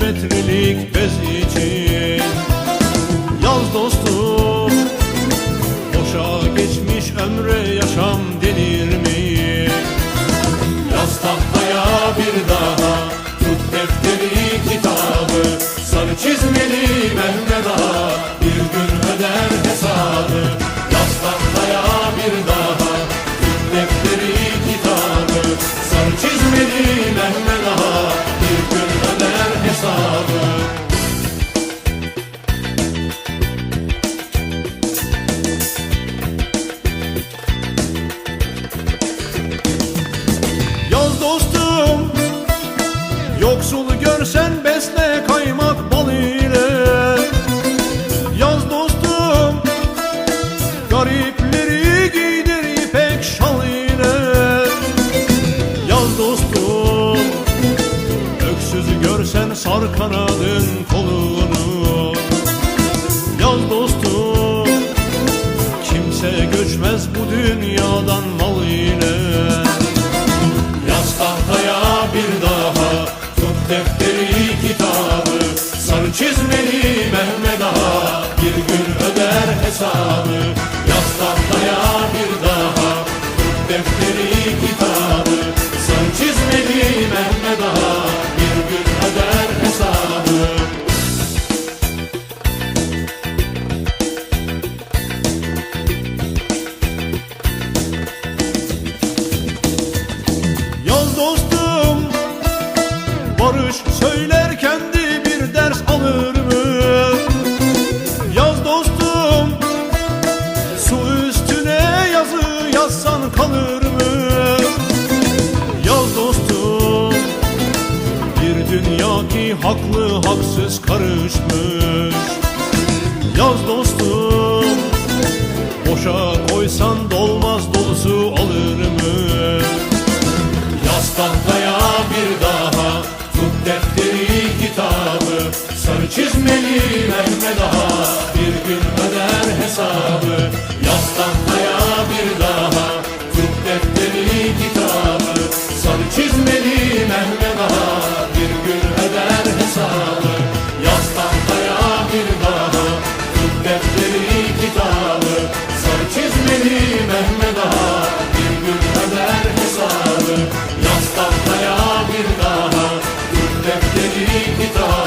beş metrelik bez için. Yaz dostum Boşa geçmiş ömre yaşam denir mi? Yaz tahtaya bir daha Tut defteri kitabı. Sarı çizmeli Mehmet Ağa Bir gün öder hesabı. Yaz tahtaya bir daha Tut defteri Görsen sar kanadın kolunu. Yaz dostum Kimse göçmez bu dünyadan mal ile Yaz tahtaya bir daha Tut defteri kitabı. Sarı çizmeli Mehmet Ağa Bir gün öder hesabı Barış söyler kendi bir ders alır mı? Yaz dostum Su üstüne yazı yazsan kalır mı? Yaz dostum Bir dünya ki haklı haksız karışmış Yaz dostum Boşa koysan dolmaz dolusu alır mı? Yaz tahtaya Defteri kitabı Sarı çizmeli Mehmet Ağa. Bir gün öder hesabı Yastan ayağa bir daha. Tut defteri kitabı Sarı çizmeli Mehmet Ağa. Bir gün öder hesabı Yastan ayağa bir daha. Tut defteri kitabı Sarı çizmeli Mehmet Ağa. Bir gün öder hesabı Nikita.